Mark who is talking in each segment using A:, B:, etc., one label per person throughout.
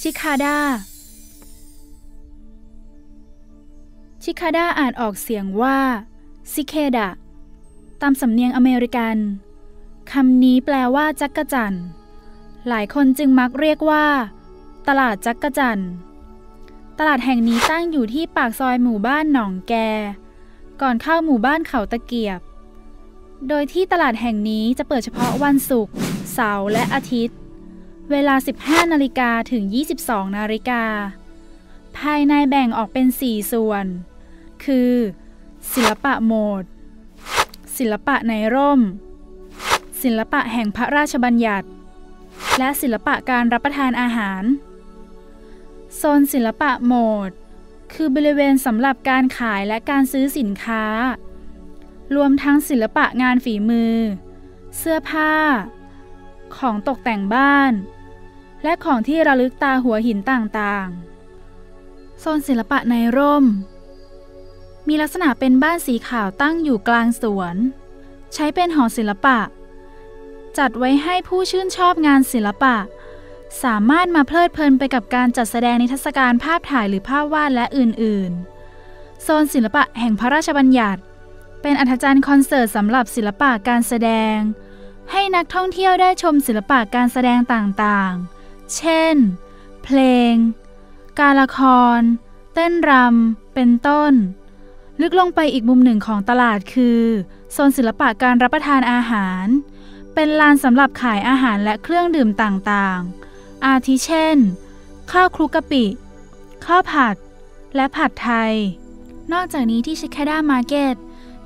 A: ชิคาดาชิคาดาอ่านออกเสียงว่าซิเคดะตามสำเนียงอเมริกัน คำนี้แปลว่าจักกะจันหลายคนจึงมักเรียกว่า ตลาดจักกะจันตลาดแห่งนี้ตั้งอยู่ที่ปากซอยหมู่บ้านหนองแก ก่อนเข้าหมู่บ้านเขาตะเกียบ โดยที่ตลาดแห่งนี้จะเปิดเฉพาะวันศุกร์เสาร์และอาทิตย์ เวลา 15 นาฬิกาถึง 22 นาฬิกา ภายในแบ่งออกเป็น 4 ส่วน คือ ศิลปะโหมด ศิลปะในร่ม ศิลปะแห่งพระราชบัญญัติ และศิลปะการรับประทานอาหาร โซนศิลปะโหมด คือบริเวณสำหรับการขายและการซื้อสินค้า รวมทั้งศิลปะงานฝีมือ เสื้อผ้า ของตกแต่งบ้าน และของที่ระลึกตาหัวหินต่างๆ โซนศิลปะในร่ม มีลักษณะเป็นบ้านสีขาวตั้งอยู่กลางสวน ใช้เป็นหอศิลปะ จัดไว้ให้ผู้ชื่นชอบงานศิลปะ สามารถมาเพลิดเพลินไปกับการจัดแสดงนิทรรศการภาพถ่ายหรือภาพวาดและอื่นๆ โซนศิลปะแห่งพระราชบัญญัติ เป็นอัธจันทร์คอนเสิร์ตสำหรับศิลปะการแสดง ให้นักท่องเที่ยวได้ชมศิลปะการแสดงต่างๆ เช่น เพลง การละคร เต้นรำ เป็นต้น ลึกลงไปอีกมุมหนึ่งของตลาดคือ โซนศิลปะการรับประทานอาหาร เป็นลานสำหรับขายอาหารและเครื่องดื่มต่างๆ อาทิเช่น ข้าวคลุกกะปิ ข้าวผัด และผัดไทย นอกจากนี้ที่ชิคาด้ามาร์เก็ต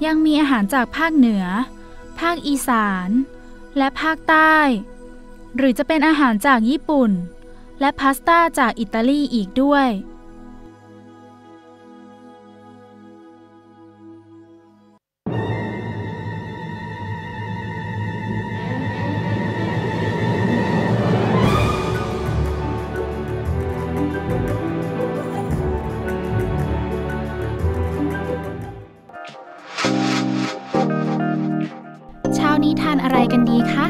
A: ยังมีอาหารจากภาคเหนือ ภาคอีสาน และภาคใต้ หรือจะเป็นอาหารจากญี่ปุ่น และพาสต้าจากอิตาลีอีกด้วย นี้ทานอะไรกันดีคะ